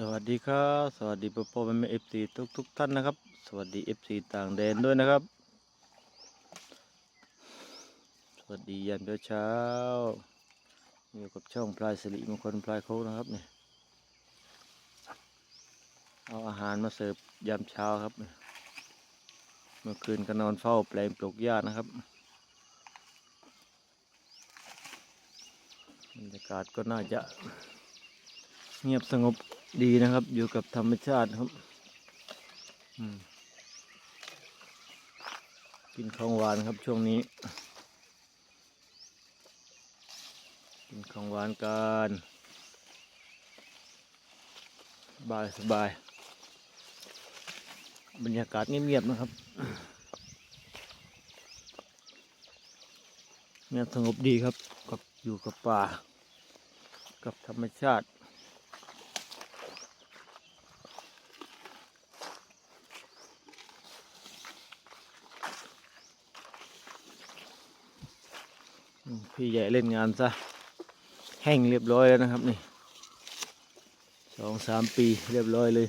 สวัสดีครับสวัสดีพ่อพ่อแม่แม่เอฟซีทุกทุกท่านนะครับ สวัสดีเอฟซีต่างแดนด้วยนะครับ สวัสดียันเช้าๆอยู่กับช่องพลายสิริมงคลพลายโคกนะครับเนี่ยเอาอาหารมาเสิร์ฟยามเช้าครับ เมื่อคืนก็นอนเฝ้าแปลงปลูกหญ้านะครับบรรยากาศก็น่าจะเงียบสงบ ดีนะครับ อยู่กับธรรมชาติครับกินของหวานครับช่วงนี้ กินของหวานกันสบายสบาย บรรยากาศเงียบๆนะครับเงียบสงบดีครับกับอยู่กับป่า กับธรรมชาติ พี่ใหญ่เล่นงานซะ แห้งเรียบร้อยแล้วนะครับนี่สองสามปีเรียบร้อยเลย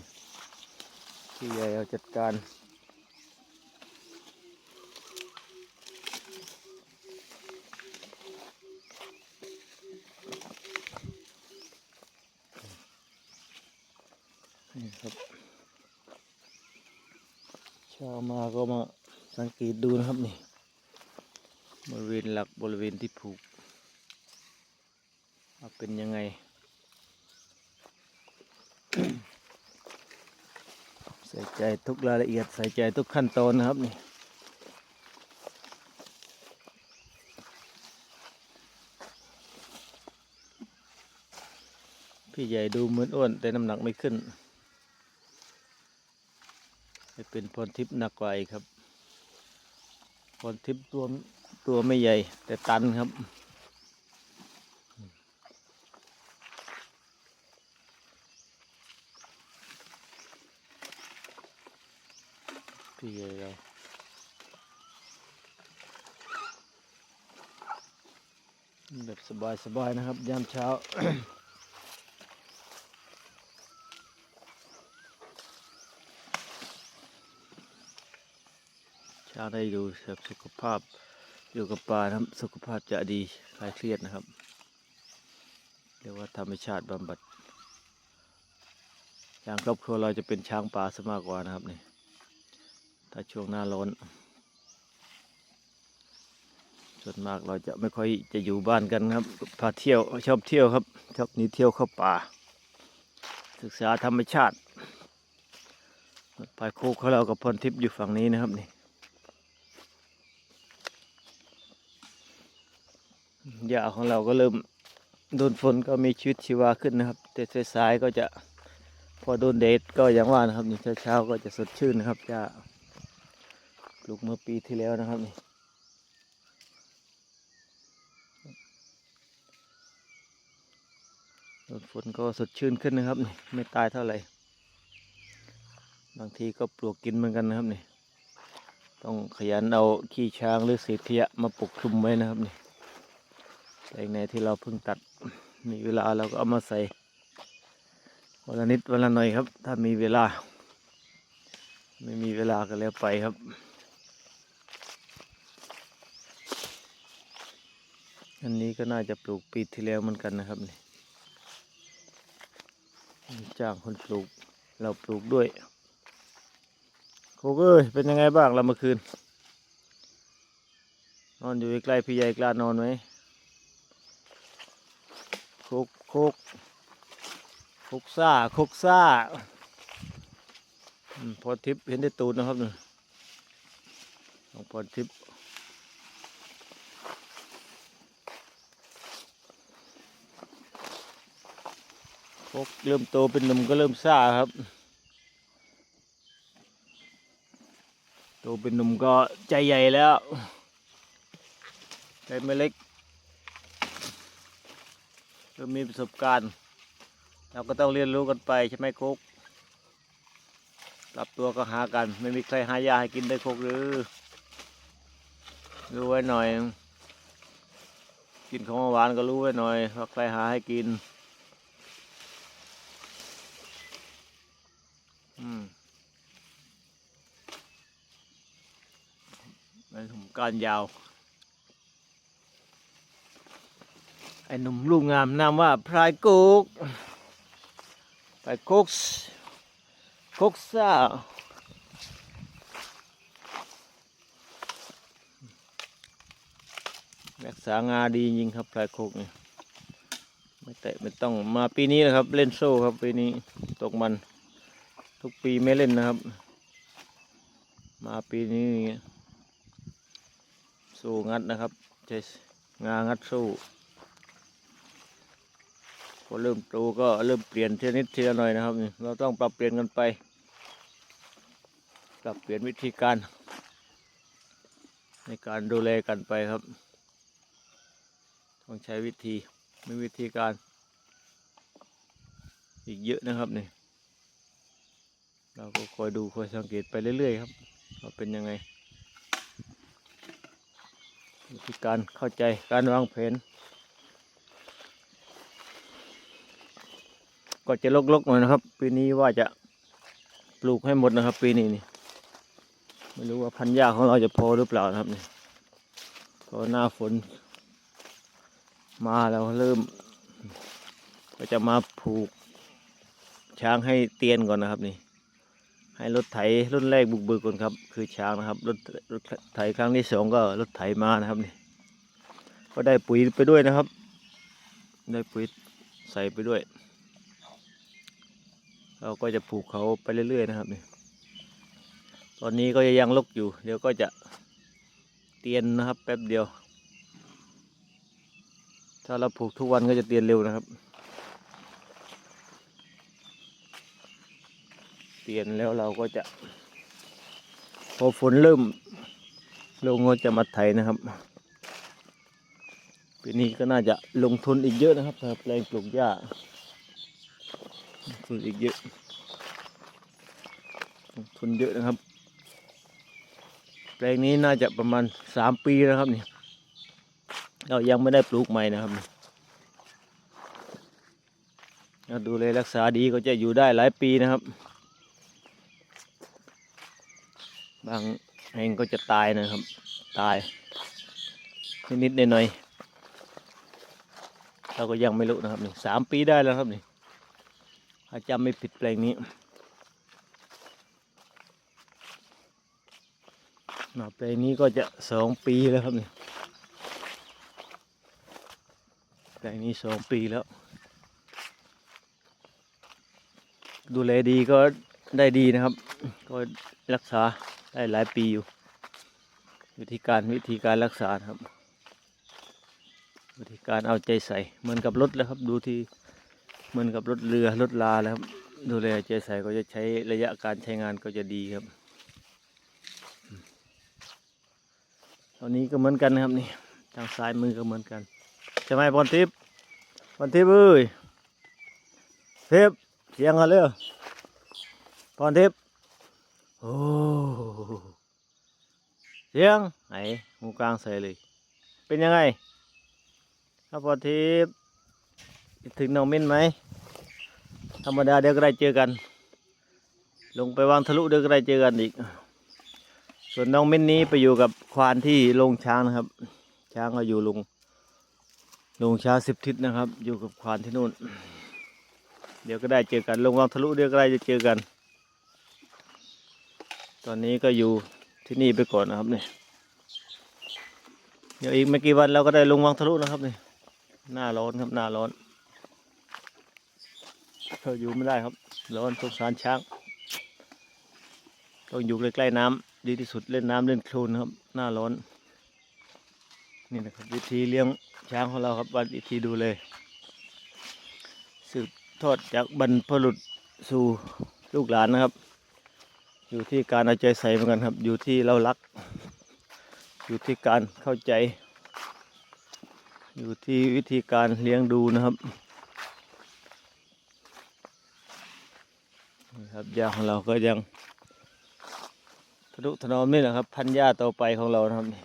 พี่ใหญ่เอาจัดการนี่ครับเช้ามาก็มาสังเกตดูนะครับนี่ บริเวณหลักบริเวณที่ผูกเป็นยังไง ใส่ใจทุกรายละเอียดใส่ใจทุกขั้นตอนนะครับนี่พี่ใหญ่ดูเหมือนอ้วน แต่น้ำหนักไม่ขึ้นเป็นพรทิพย์หนักกว่าอีกครับพรทิพย์ตัว ตัวไม่ใหญ่ แต่ตันครับพี่ใหญ่เราแบบสบายๆนะครับ ยามเช้าเช้าได้ดูแบบสุขภาพ อยู่กับป่านะครับสุขภาพจะดีคลายเครียดนะครับ เรียกว่าธรรมชาติบำบัดอย่างครอบครัวเราจะเป็นช้างป่าซะมากกว่านะครับนี่ถ้าช่วงหน้าร้อนส่วนมากเราจะไม่ค่อยจะอยู่บ้านกันครับพาเที่ยวชอบเที่ยวครับชอบนีเที่ยวเข้าป่า ศึกษาธรรมชาติไปโคกของเรากับพรทิพย์อยู่ฝั่งนี้นะครับนี่ หญ้าของเราก็เริ่มโดนฝนก็มีชีวิตชีวาขึ้นนะครับ แต่สายๆก็จะพอโดนแดดก็อย่างว่านะครับนี่เช้าๆก็จะสดชื่นนะครับหญ้าปลูกเมื่อปีที่แล้วนะครับนี่โดนฝนก็สดชื่นขึ้นนะครับนี่ไม่ตายเท่าไหร่บางทีก็ปลวกกินเหมือนกันนะครับนี่ต้องขยันเอาขี้ช้างหรือเศษขยะมาปกคลุมไว้นะครับนี่ แปลงไหนที่เราเพิ่งตัดมีเวลาเราก็เอามาใส่วันละนิดวันละหน่อยครับ ถ้ามีเวลา ไม่มีเวลาก็แล้วไปครับอันนี้ก็น่าจะปลูกปีที่แล้วเหมือนกันนะครับนี่จ้างคนปลูกเราปลูกด้วยโคกเอ้ยเป็นยังไงบ้างเราเมื่อคืน นอนอยู่ใกล้พี่ใหญ่กล้านอนไหม คุกคุกคุกซ่าคุกซ่าพอทิพย์เห็นได้ตูดนะครับนี่ของพอทิพย์คุกเริ่มโตเป็นหนุ่มก็เริ่มซ่าครับ โตเป็นหนุ่มก็ใจใหญ่แล้ว ใจไม่เล็ก เริ่มมีประสบการณ์ เราก็ต้องเรียนรู้กันไปใช่ไหมโคกปรับตัวก็หากัน ไม่มีใครหายาให้กินได้โคกหรือรู้ไว้หน่อย กินของหวานก็รู้ไว้หน่อยว่าใครหาให้กิน อืมไอ้หนุ่มกานยาว ไอ้หนุ่มลูกงามนามว่าพรายกุกพรายกุกส์กุกซ่ารักษางาดีจริงครับพรายกุกเนี่ยไม่เตะไม่ต้องมาปีนี้นะครับ เล่นโซ่ครับปีนี้ตกมัน ทุกปีไม่เล่นนะครับ มาปีนี้สู้งัดนะครับใช้งางัดสู้ พอเริ่มโตก็เริ่มเปลี่ยนทีนิดทีละหน่อยนะครับนี่เราต้องปรับเปลี่ยนกันไป ปรับเปลี่ยนวิธีการ ในการดูแลกันไปครับ ต้องใช้วิธีมีวิธีการ อีกเยอะนะครับนี่เราก็คอยดูคอยสังเกตไปเรื่อยๆครับว่าเป็นยังไงวิธีการเข้าใจการวางแผน ก็จะลกๆหน่อยนะครับ ปีนี้ว่าจะปลูกให้หมดนะครับ ปีนี้นี่ไม่รู้ว่าพันธุ์หญ้าของเราจะพอหรือเปล่านะครับนี่พอหน้าฝน มาแล้วเริ่ม ก็จะมาผูก ช้างให้เตียนก่อนนะครับนี่ ให้รถไถรุ่นแรกบุกเบิกก่อนครับ คือช้างนะครับรถรถไถครั้งที่สองก็รถไถมานะครับนี่ก็ได้ปุ๋ยไปด้วยนะครับ ได้ปุ๋ยใส่ไปด้วย เราก็จะผูกเขาไปเรื่อย ๆ นะครับนี่ตอนนี้ก็ยังลกอยู่ เดี๋ยวก็จะเตียนนะครับแป๊บเดียว ถ้าเราผูกทุกวันก็จะเตียนเร็วนะครับ เตียนแล้วเราก็จะ พอฝนเริ่มลงก็จะมาไถนะครับปีนี้ก็น่าจะลงทุนอีกเยอะนะครับสำหรับแปลงปลูกหญ้า ทุนอีกเยอะทุนเยอะนะครับ แปลงนี้น่าจะประมาณสามปีแล้วครับนี่เรายังไม่ได้ปลูกใหม่นะครับถ้าดูแลรักษาดีก็จะอยู่ได้หลายปีนะครับ บางแห่งก็จะตายนะครับ ตาย นิดๆหน่อยๆเราก็ยังไม่รู้นะครับนี่สามปีได้แล้วครับนี่ ถ้าจำไม่ผิดแปลงนี้หน่อแปลงนี้ก็จะสองปีแล้วครับนี่แปลงนี้สองปีแล้ว ดูแลดีก็ได้ดีนะครับ ก็รักษาได้หลายปีอยู่ วิธีการวิธีการรักษาครับ วิธีการเอาใจใส่เหมือนกับรถแล้วครับดูที่ เหมือนกับรถเรือรถลาแล้วครับ ดูแลใจใส่ก็จะใช้ระยะการใช้งานก็จะดีครับ ตอนนี้ก็เหมือนกันนะครับนี่ทางซ้ายมือก็เหมือนกันใช่ไหมพรทิพย์พรทิพย์เอ้ยเทพเสียงอะไรเอพรทิพย์โอ้เสียงไหนหูกลางใส่เลย เป็นยังไง ครับพรทิพย์ ถึงน้องมินไหมธรรมดาเดี๋ยวก็ได้เจอกัน ลงไปวางทะลุเดี๋ยวก็ได้เจอกันอีก ส่วนน้องมินนี้ไปอยู่กับควานที่โรงช้างนะครับ ช้างก็อยู่ลงลงช้างสิบทิศนะครับ อยู่กับควานที่นู่น เดี๋ยวก็ได้เจอกันลงวางทะลุเดี๋ยวก็ได้จะเจอกัน ตอนนี้ก็อยู่ที่นี่ไปก่อนนะครับเนี่ยเดี๋ยวอีกไม่กี่วันเราก็ได้ลงวางทะลุนะครับเนี่ยหน้าร้อนครับหน้าร้อน ออยู่ไม่ได้ครับร้อนสงสารช้าง ต้องอยู่ใกล้ๆน้ำดีที่สุดเล่นน้ำเล่นโคลนครับ หน้าร้อน นี่นะครับ วิธีเลี้ยงช้างของเราครับวิธีดูเลย สืบทอดจากบรรพบุรุษสู่ลูกหลานนะครับ อยู่ที่การเอาใจใส่เหมือนกันครับ อยู่ที่เรารัก อยู่ที่การเข้าใจ อยู่ที่วิธีการเลี้ยงดูนะครับ ครับยาของเราก็ยังทะนุถนอมนี่นะครับ พันหญ้าต่อไปของเรานะครับนี่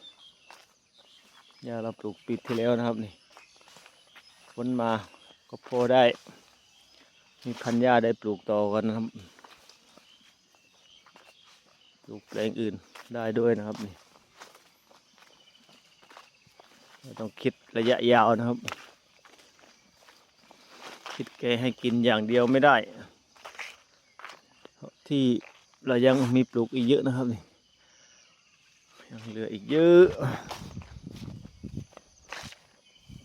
หญ้าเราปลูกปีที่แล้วนะครับนี่ฝนมาก็พอได้ มีพันหญ้าได้ปลูกต่อกันนะครับปลูกแปลงอื่นได้ด้วยนะครับนี่ต้องคิดระยะยาวนะครับ คิดแกให้กินอย่างเดียวไม่ได้ ที่เรายังมีปลูกอีกเยอะนะครับนี่ยังเหลืออีกเยอะ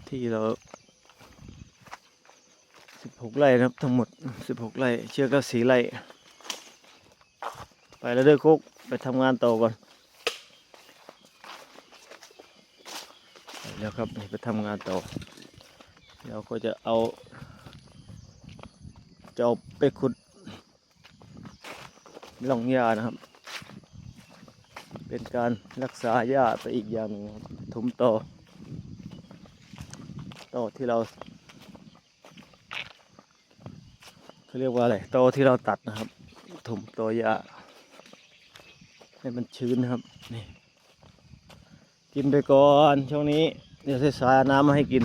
ที่เราสิบหกไร่นะครับทั้งหมดสิบหกไร่เชือกก็สีไร่ไปแล้วเด้อคุกไปทำงานต่อก่อนแล้วครับนี่ไปทำงานต่อเราก็จะเอาจะเอาไปขุด หล่องหญ้านะครับ เป็นการรักษาหญ้าไปอีกอย่างหนึงครับถมต่อ ต่อที่เราเขาเรียกว่าอะไรต่อที่เราตัดนะครับถมต่อหญ้าให้มันชื้นนะครับนี่กินไปก่อนช่วงนี้ เดี๋ยวใส่สายน้ำมาให้กิน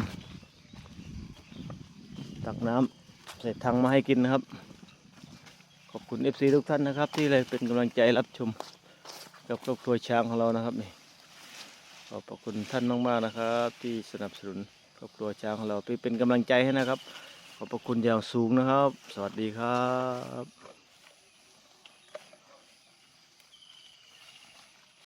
ตักน้ำใส่ถังมาให้กินนะครับ ขอบคุณ FC ทุกท่านนะครับ ที่เลยเป็นกำลังใจรับชม กับครอบครัวช้างของเรานะครับนี่ขอบพระคุณท่านมากๆนะครับ ที่สนับสนุนครอบครัวช้างของเราไปเป็นกำลังใจให้นะครับ ขอบพระคุณอย่างสูงนะครับ สวัสดีครับ